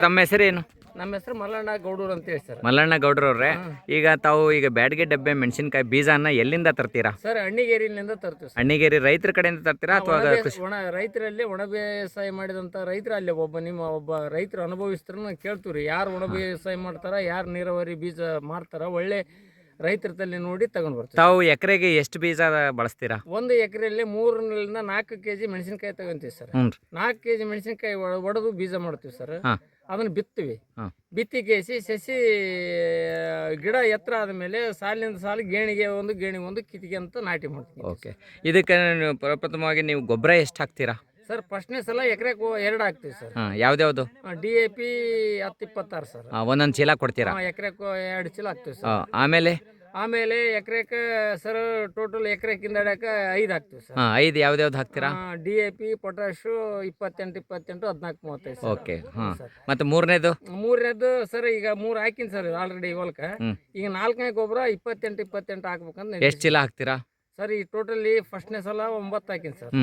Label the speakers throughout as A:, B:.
A: ತಮ್ಮ ಹೆಸರೇನು?
B: ನಮ್ಮ ಹೆಸರು ಮಲ್ಲಣ್ಣ ಗೌಡೂರು ಅಂತ ಹೇಳಿ ಸರ್.
A: ಮಲ್ಲಣ್ಣ ಗೌಡ್ರವ್ರೆ ಈಗ ತಾವು ಈಗ ಬ್ಯಾಡ್ಗೆ ಡಬ್ಬೆ ಮೆಣಸಿನಕಾಯಿ ಬೀಜನ ಎಲ್ಲಿಂದ ತರ್ತೀರಾ?
B: ಸರ್ ಅಣ್ಣಿಗೇರಿಯಿಂದ ತರ್ತೀವಿ ಸರ್.
A: ಅಣ್ಣಿಗೇರಿ ರೈತರ ಕಡೆಯಿಂದ ತರ್ತೀರಾ ಅಥವಾ
B: ಒಣ ಬೇಸ- ಒಣ ರೈತರಲ್ಲಿ ಒಣ ಬೇಸಾಯ ಮಾಡಿದಂತ ರೈತರ ಅಲ್ಲಿ ಒಬ್ಬ ನಿಮ್ಮ ಒಬ್ಬ ರೈತರು ಅನುಭವಿಸ್ತಾರ ಕೇಳ್ತೀವಿ ಯಾರು ಒಣ ಬೇಸಾಯ ಮಾಡ್ತಾರ ಯಾರು ನೀರಾವರಿ ಬೀಜ ಮಾಡ್ತಾರ ಒಳ್ಳೆ ರೈತರಲ್ಲಿ ನೋಡಿ ತಗೊಂಡ್ ಬರ್ತೀವಿ.
A: ತಾವು ಎಕರೆಗೆ ಎಷ್ಟು ಬೀಜ ಬಳಸ್ತೀರಾ?
B: ಒಂದು ಎಕರೆಯಲ್ಲಿ ಮೂರರಿಂದ ನಾಲ್ಕು ಕೆಜಿ ಮೆಣಸಿನಕಾಯಿ ತಗೊಂತೀವಿ ಸರ್. ನಾಲ್ಕು ಕೆ ಕೆಜಿ ಮೆಣಸಿನಕಾಯಿ ಒಡೆದು ಬೀಜ ಮಾಡ್ತೀವಿ ಸರ್.
A: ಹಾ.
B: ಅದನ್ನ ಬಿತ್ತೀವಿ.
A: ಹಾ.
B: ಬಿತ್ತಿ ಕೇಸಿ ಸಸಿ ಗಿಡ ಎತ್ತರ ಆದಮೇಲೆ ಸಾಲಿನಿಂದ ಸಾಲು ಗೇಣಿಗೆ ಒಂದು ಗೇಣಿಗೆ ಒಂದು ಕಿತಿಗೆ ಅಂತ ನಾಟಿ ಮಾಡ್ತೀವಿ.
A: ಓಕೆ. ಇದಕ್ಕೆ ನೀವು ಪ್ರಪ್ರಥಮವಾಗಿ ನೀವು ಗೊಬ್ಬರ ಎಷ್ಟು ಹಾಕ್ತೀರಾ?
B: ಸರ್ ಫಸ್ಟ್ನೇ ಸಲ ಎಕರೆಗೆ ಎರಡು ಹಾಕ್ತೀವಿ ಸರ್.
A: ಹಾಂ ಯಾವ್ದ್ಯಾವುದು?
B: ಡಿ ಎ ಪಿ ಹತ್ತು ಇಪ್ಪತ್ತಾರು ಸರ್.
A: ಒಂದೊಂದು ಚೀಲ ಕೊಡ್ತೀರಾ?
B: ಎಕರೆಗೆ ಎರಡು ಚೀಲ ಹಾಕ್ತೀವಿ
A: ಆ,
B: ಸರ್
A: ಆಮೇಲೆ?
B: ಆಮೇಲೆ ಎಕರೆಕ ಸರ್ ಟೋಟಲ್ ಎಕರೆಕಿಂದ ಹಿಡಕ ಐದು ಹಾಕ್ತೀವಿ ಸರ್.
A: ಹಾಂ ಐದು ಯಾವ್ದು ಹಾಕ್ತೀರಾ?
B: ಡಿ ಎ ಪಿ ಪೊಟ್ಯಾಶು ಇಪ್ಪತ್ತೆಂಟು ಇಪ್ಪತ್ತೆಂಟು ಹದಿನಾಲ್ಕು ಮೂವತ್ತೈದು
A: ಓಕೆ ಹಾಂ. ಮತ್ತೆ ಮೂರನೇದು?
B: ಮೂರನೇದು ಸರ್ ಈಗ ಮೂರು ಹಾಕಿನಿ ಸರ್ ಆಲ್ರೆಡಿ ಹೊಲಕ್ಕೆ ಈಗ ನಾಲ್ಕನೇ ಗೊಬ್ಬರ ಇಪ್ಪತ್ತೆಂಟು ಇಪ್ಪತ್ತೆಂಟು ಹಾಕ್ಬೇಕಂದ್ರೆ
A: ಎಷ್ಟು ಚೀಲ ಹಾಕ್ತೀರಾ?
B: ಸರ್ ಈ ಟೋಟಲಿ ಫಸ್ಟ್ನೇ ಸಲ ಒಂಬತ್ತು ಹಾಕಿನಿ ಸರ್.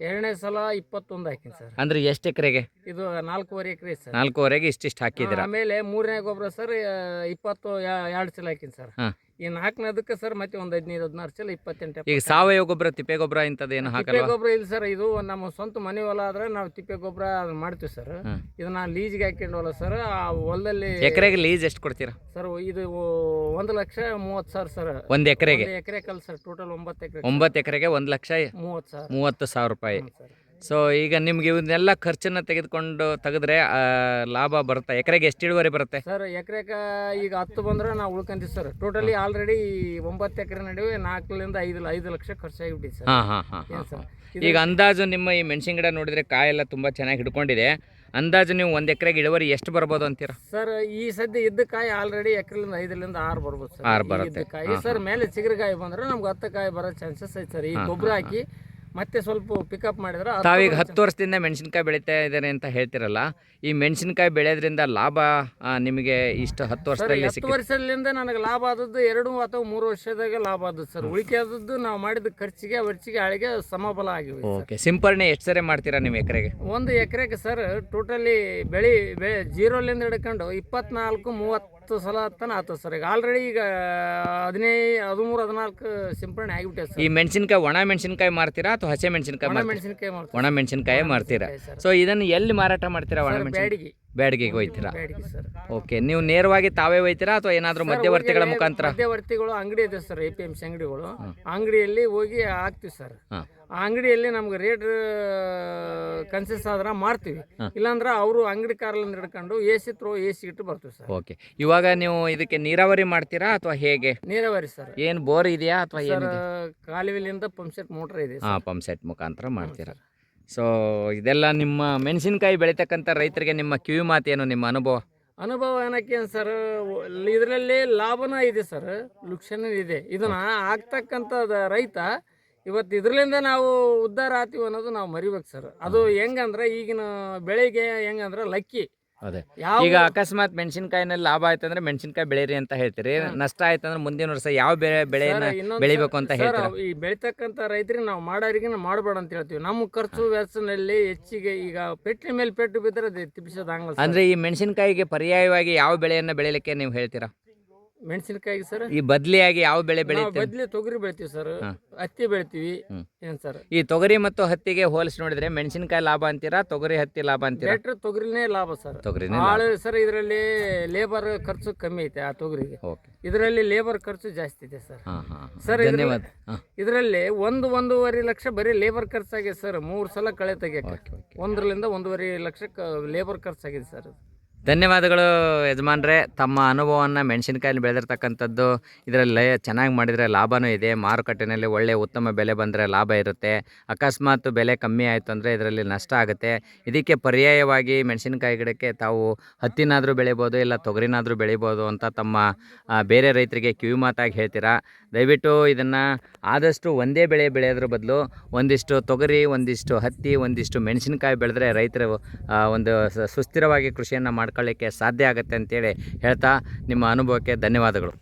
B: ಎರಡನೇ ಸಲ ಇಪ್ಪತ್ತೊಂದು ಹಾಕಿನಿ ಸರ್.
A: ಅಂದ್ರೆ ಎಷ್ಟು ಎಕರೆಗೆ?
B: ಇದು ನಾಲ್ಕೂವರೆ ಎಕರೆ ಸರ್.
A: ನಾಲ್ಕೂವರೆಗೆ ಇಷ್ಟಿಷ್ಟು ಹಾಕಿದ್ರೆ
B: ಆಮೇಲೆ ಮೂರನೇ ಗೊಬ್ಬರ ಸರ್ ಇಪ್ಪತ್ತು ಎರಡು ಚೀಲ ಹಾಕಿನಿ ಸರ್.
A: ಹಾ.
B: ಈ ನಾಲ್ಕನೇದಕ್ಕೆ ಸರ್ ಮತ್ತೆ ಒಂದು ಹದಿನೈದು ಹದಿನಾರು ಚಲ ಇಪ್ಪತ್ತೆಂಟು
A: ಈಗ ಸಾವಯವ ಗೊಬ್ಬರ ತಿಪ್ಪೆ ಗೊಬ್ಬರ ಇಂಥದ್ದು ಏನು
B: ತಿಪ್ಪೆ
A: ಹಾಕಲ್ವಾ?
B: ಗೊಬ್ಬರ ಇಲ್ಲ ಸರ್ ಇದು ನಮ್ಮ ಸ್ವಂತ ಮನೆ ಹೊಲ ಆದ್ರೆ ನಾವು ತಿಪ್ಪೆ ಗೊಬ್ಬರ ಅದನ್ನ ಮಾಡ್ತೀವಿ ಸರ್. ಇದನ್ನ ಲೀಸ್ಗೆ ಹಾಕೊಂಡವಲ್ಲ ಸರ್ ಆ ಹೊಲದಲ್ಲಿ
A: ಎಕರೆಗೆ ಲೀಸ್ ಎಷ್ಟು ಕೊಡ್ತೀರಾ?
B: ಸರ್ ಇದು ಒಂದು ಲಕ್ಷ ಮೂವತ್ತು ಸಾವಿರ ಸರ್.
A: ಒಂದು ಎಕರೆಗೆ?
B: ಎಕರೆ ಕಲ್ ಸರ್ ಟೋಟಲ್ ಒಂಬತ್ತು ಎಕರೆ
A: ಒಂಬತ್ತು ಎಕರೆಗೆ ಒಂದು ಲಕ್ಷ
B: ಮೂವತ್ತು ಸಾವಿರ.
A: ಮೂವತ್ತು ಸಾವಿರ ರೂಪಾಯಿ.
B: ಸರ್.
A: ಸೊ ಈಗ ನಿಮ್ಗೆ ಇವನ್ನೆಲ್ಲ ಖರ್ಚನ್ನ ತೆಗೆದುಕೊಂಡು ತೆಗೆದ್ರೆ ಆ, ಲಾಭ ಬರುತ್ತೆ? ಎಕರೆಗೆ ಎಷ್ಟು ಇಳುವರಿ ಬರುತ್ತೆ?
B: ಸರ್ ಎಕರೆಕ ಈಗ ಹತ್ತು ಬಂದ್ರೆ ನಾವು ಉಳ್ಕೊಂತೀವಿ ಸರ್. ಟೋಟಲಿ ಆಲ್ರೆಡಿ ಒಂಬತ್ತು ಎಕರೆ ನಡುವೆ ನಾಲ್ಕರಿಂದ ಐದು ಐದು ಲಕ್ಷ ಖರ್ಚಾಗಿಬಿಟ್ಟಿ ಸರ್.
A: ಹಾಂ ಹಾಂ ಹಾಂ
B: ಏನು ಸರ್?
A: ಈಗ ಅಂದಾಜು ನಿಮ್ಮ ಈ ಮೆಣಸಿನ ಗಿಡ ನೋಡಿದ್ರೆ ಕಾಯೆಲ್ಲ ತುಂಬ ಚೆನ್ನಾಗಿ ಹಿಡ್ಕೊಂಡಿದೆ. ಅಂದಾಜು ನೀವು ಒಂದು ಎಕರೆಗೆ ಇಳುವರಿ ಎಷ್ಟು ಬರ್ಬೋದು ಅಂತೀರಾ?
B: ಸರ್ ಈ ಸದ್ಯ ಇದ್ದ ಕಾಯಿ ಆಲ್ರೆಡಿ ಎಕರೆಲಿಂದ ಐದರಿಂದ ಆರು ಬರ್ಬೋದು ಸರ್.
A: ಆರು ಬರುತ್ತೆ.
B: ಇದ್ದ ಕಾಯಿ. ಸರ್ ಮೇಲೆ ಚಿಗುರುಗಾಯಿ ಬಂದ್ರೆ ನಮ್ಗೆ ಹತ್ತು ಕಾಯಿ ಬರೋ ಚಾನ್ಸಸ್ ಐತೆ ಸರ್. ಈ ಗೊಬ್ಬರ ಹಾಕಿ ಮತ್ತೆ ಸ್ವಲ್ಪ ಪಿಕಪ್ ಮಾಡಿದ್ರೆ
A: ತಾವೀಗ ಹತ್ತು ವರ್ಷದಿಂದ ಮೆಣಸಿನ್ಕಾಯಿ ಬೆಳೀತಾ ಇದ್ದಾರೆ ಅಂತ ಹೇಳ್ತಿರಲ್ಲ ಈ ಮೆಣಸಿನ್ಕಾಯಿ ಬೆಳೆಯೋದ್ರಿಂದ ಲಾಭ ಆ, ನಿಮಗೆ ಇಷ್ಟು ಹತ್ತು ವರ್ಷದಲ್ಲಿ
B: ಹತ್ತು
A: ಸಿಕ್ಕಿದೆ?
B: ವರ್ಷದಿಂದ ನನಗೆ ಲಾಭ ಆದದ್ದು ಎರಡು ಅಥವಾ ಮೂರು ವರ್ಷದಾಗ ಲಾಭ ಆದದ್ದು ಸರ್. ಉಳಿಕೆ ಆದದ್ದು ನಾವು ಮಾಡಿದ ಖರ್ಚಿಗೆ ವರ್ಚಿಗೆ ಆಳಿಗೆ ಸಮಬಲ ಆಗಿವೆ ಸರ್.
A: ಓಕೆ ಸಿಂಪರಣೆ ಎಷ್ಟು ಸರಿ ಮಾಡ್ತೀರಾ ನಿಮ್ಮ ಎಕರೆಗೆ?
B: ಒಂದು ಎಕರೆಗೆ ಸರ್ ಟೋಟಲಿ ಬೆಳಿ ಬೆಳೆ ಜೀರೋಲಿಂದ ಹಿಡ್ಕೊಂಡು ಇಪ್ಪತ್ನಾಲ್ಕು ಮೂವತ್ತು ಸಲ ತನ ಹತ್ತು ಸರ್. ಈಗ ಆಲ್ರೆಡಿ ಈಗ ಹದಿನೈದು ಹದಿಮೂರು ಹದಿನಾಲ್ಕು ಸಿಂಪರಣೆ ಆಗಿಬಿಟ್ಟೆ
A: ಈ ಮೆಣಸಿನಕಾಯಿ ಒಣ ಮೆಣಸಿನ್ಕಾಯಿ ಮಾರ್ತೀರಾ ಅಥವಾ ಹಸಿ ಮೆಣಸಿನ್ಕಾಯಿ
B: ಒಣ ಮೆಣಸಿನಕಾಯಿ ಮಾಡ್ತೀವಿ
A: ಒಣ ಮೆಣಸಿನ್ಕಾಯಿ ಮಾರ್ತೀರಾ?
B: ಸರ್.
A: ಸೊ ಇದನ್ನು ಎಲ್ಲಿ ಮಾರಾಟ ಮಾಡ್ತೀರಾ ಒಣ
B: ಸರ್,
A: ಮೆಣಸಿನ
B: ಬ್ಯಾಡಗಿ
A: ಬ್ಯಾಡಿಗೆಗೆ ಒಯ್ತೀರಾ
B: ಬ್ಯಾಡಗಿ ಸರ್.
A: ಓಕೆ ನೀವು ನೇರವಾಗಿ ತಾವೇ ಒಯ್ತೀರಾ ಅಥವಾ ಏನಾದರೂ ಮಧ್ಯವರ್ತಿಗಳ ಮುಖಾಂತರ?
B: ಮಧ್ಯವರ್ತಿಗಳು ಅಂಗಡಿ ಇದೆ sir A P M C ಅಂಗಡಿಗಳು. ಅಂಗಡಿಯಲ್ಲಿ ಹೋಗಿ ಹಾಕ್ತಿವಿ ಸರ್.
A: ಹಾಂ.
B: ಆ ಅಂಗಡಿಯಲ್ಲಿ ನಮ್ಗೆ ರೇಟ್ ಕನ್ಸೆಸ್ ಆದ್ರೆ ಮಾರ್ತೀವಿ. ಇಲ್ಲಾಂದ್ರೆ ಅವರು ಅಂಗಡಿ ಕಾರಲ್ಲಿ ಹಿಡ್ಕೊಂಡು A C through A C ಇಟ್ಟು ಬರ್ತೀವಿ ಸರ್.
A: ಓಕೆ ಇವಾಗ ನೀವು ಇದಕ್ಕೆ ನೀರಾವರಿ ಮಾಡ್ತೀರಾ ಅಥವಾ ಹೇಗೆ?
B: ನೀರಾವರಿ ಸರ್.
A: ಏನು ಬೋರ್ ಇದೆಯಾ ಅಥವಾ ಏನಿದೆ?
B: ಕಾಲುವೆಲಿಂದ ಪಂಪ್ ಸೆಟ್ ಮೋಟರ್ ಇದೆ
A: ಹಾಂ ಪಂಪ್ ಸೆಟ್ ಮುಖಾಂತರ ಮಾಡ್ತೀರಾ. ಸೊ ಇದೆಲ್ಲ ನಿಮ್ಮ ಮೆಣಸಿನಕಾಯಿ ಬೆಳೀತಕ್ಕಂಥ ರೈತರಿಗೆ ನಿಮ್ಮ ಕಿವಿ ಮಾತೇನು ನಿಮ್ಮ ಅನುಭವ?
B: ಅನುಭವ ಏನಕ್ಕೆ ಸರ್ ಇದರಲ್ಲಿ ಲಾಭನ ಇದೆ ಸರ್ ಲುಕ್ಷನ ಇದೆ. ಇದನ್ನ ಆಗ್ತಕ್ಕಂಥ ರೈತ ಇವತ್ತು ಇದರಿಂದ ನಾವು ಉದ್ಧಾರ ಆತೀವಿ ಅನ್ನೋದು ನಾವು ಮರಿಬೇಕು ಸರ್. ಅದು ಹೆಂಗಂದ್ರೆ ಈಗಿನ ಬೆಳೆಗೆ ಹೆಂಗಂದ್ರೆ ಲಕ್ಕಿ.
A: ಅದೇ. ಈಗ ಅಕಸ್ಮಾತ್ ಮೆಣಸಿನಕಾಯಿನಲ್ಲಿ ಲಾಭ ಆಯ್ತು ಅಂದ್ರೆ ಮೆಣಸಿನಕಾಯಿ ಬೆಳೀರಿ ಅಂತ ಹೇಳ್ತೀರಿ. ನಷ್ಟ ಆಯ್ತು ಅಂದ್ರೆ ಮುಂದಿನ ವರ್ಷ ಯಾವ ಬೆಳೆ ಬೆಳೆಯನ್ನ ಬೆಳಿಬೇಕು ಅಂತ ಹೇಳ್ತಾರೆ?
B: ಈ ಬೆಳಿತಕ್ಕಂಥ ರೈತರಿಗೆ ನಾವು ಮಾಡೋರಿಗೆ ನಾವು ಮಾಡಬೇಡ ಅಂತ ಹೇಳ್ತೀವಿ. ನಮ್ಮ ಖರ್ಚು ವೆಚ್ಚನಲ್ಲಿ ಹೆಚ್ಚಿಗೆ ಈಗ ಪೆಟ್ಟಿನ ಮೇಲೆ ಪೆಟ್ಟು ಬಿದ್ದರೆ ಅದೇ ತಿಪ್ಪಿಸೋದಾಗ
A: ಅಂದ್ರೆ ಈ ಮೆಣಸಿನಕಾಯಿಗೆ ಪರ್ಯಾಯವಾಗಿ ಯಾವ ಬೆಳೆಯನ್ನ ಬೆಳಿಲಿಕ್ಕೆ ನೀವು ಹೇಳ್ತೀರಾ?
B: ಮೆಣಸಿನಕಾಯಿ ಸರ್
A: ಈ ಬದ್ಲಿಯಾಗಿ ಯಾವ ಬೆಳೆ
B: ನಾವು
A: ಬೆಳೆಯುತ್ತೆ?
B: ಬದ್ಲಿ ತೊಗರಿ ಬೆಳಿತೀವಿ ಸರ್. ಹತ್ತಿ ಬೆಳಿತೀವಿ. ಏನ್ ಸರ್?
A: ಈ ತೊಗರಿ ಮತ್ತು ಹತ್ತಿಗೆ ಹೋಲಿಸಿ ನೋಡಿದ್ರೆ ಮೆಣಸಿನಕಾಯಿ ಲಾಭ ಅಂತೀರಾ ತೊಗರಿ ಹತ್ತಿ ಲಾಭ ಅಂತೀರಾ?
B: ಬೆಟ್ರ್ ತೊಗರಿನೇ ಲಾಭ ಸರ್.
A: ತೊಗರಿನೇ
B: ಭಾಳ ಸರ್ ಇದರಲ್ಲಿ ಲೇಬರ್ ಖರ್ಚು ಕಮ್ಮಿ ಐತೆ ಆ ತೊಗರಿಗೆ.
A: ಓಕೆ.
B: ಇದರಲ್ಲಿ ಲೇಬರ್ ಖರ್ಚು ಜಾಸ್ತಿ ಇದೆ ಸರ್.
A: ಹಾಂ ಹಾಂ
B: ಸರ್, ಇದ್ರಲ್ಲಿ-
A: ಧನ್ಯವಾದ. ಹಾಂ.
B: ಇದರಲ್ಲಿ ಒಂದು ಒಂದೂವರೆ ಲಕ್ಷ ಬರೀ ಲೇಬರ್ ಖರ್ಚಾಗಿದೆ ಸರ್. ಮೂರು ಸಲ ಕಳೆ ತೆಗಿಯಕ್ಕೆ.
A: ಓಕೆ
B: ಒಂದೂವರೆ ಲಕ್ಷ ಲೇಬರ್ ಖರ್ಚಾಗಿದೆ ಸರ್.
A: ಧನ್ಯವಾದಗಳು ಯಜಮಾನ್ರೆ. ತಮ್ಮ ಅನುಭವವನ್ನು ಮೆಣಸಿನಕಾಯಲ್ಲಿ ಬೆಳೆದಿರ್ತಕ್ಕಂಥದ್ದು, ಇದರಲ್ಲಿ ಚೆನ್ನಾಗಿ ಮಾಡಿದರೆ ಲಾಭವೂ ಇದೆ. ಮಾರುಕಟ್ಟೆಯಲ್ಲಿ ಒಳ್ಳೆಯ ಉತ್ತಮ ಬೆಲೆ ಬಂದರೆ ಲಾಭ ಇರುತ್ತೆ. ಅಕಸ್ಮಾತ್ ಬೆಲೆ ಕಮ್ಮಿ ಆಯಿತು ಅಂದರೆ ಇದರಲ್ಲಿ ನಷ್ಟ ಆಗುತ್ತೆ. ಇದಕ್ಕೆ ಪರ್ಯಾಯವಾಗಿ ಮೆಣಸಿನಕಾಯಿ ಗಿಡಕ್ಕೆ ತಾವು ಹತ್ತಿನಾದರೂ ಬೆಳಿಬೋದು, ಇಲ್ಲ ತೊಗರಿನಾದರೂ ಬೆಳಿಬೋದು ಅಂತ ತಮ್ಮ ಬೇರೆ ರೈತರಿಗೆ ಕಿವಿ ಮಾತಾಗಿ ಹೇಳ್ತೀರಾ? ದಯವಿಟ್ಟು ಇದನ್ನು ಆದಷ್ಟು ಒಂದೇ ಬೆಳೆ ಬೆಳೆಯೋದ್ರ ಬದಲು ಒಂದಿಷ್ಟು ತೊಗರಿ, ಒಂದಿಷ್ಟು ಹತ್ತಿ, ಒಂದಿಷ್ಟು ಮೆಣಸಿನಕಾಯಿ ಬೆಳೆದ್ರೆ ರೈತರು ಒಂದು ಸುಸ್ಥಿರವಾಗಿ ಕೃಷಿಯನ್ನು ಮಾಡ್ಕೊಳ್ಳಿಕ್ಕೆ ಸಾಧ್ಯ ಆಗುತ್ತೆ ಅಂತೇಳಿ ಹೇಳ್ತಾ ನಿಮ್ಮ ಅನುಭವಕ್ಕೆ ಧನ್ಯವಾದಗಳು.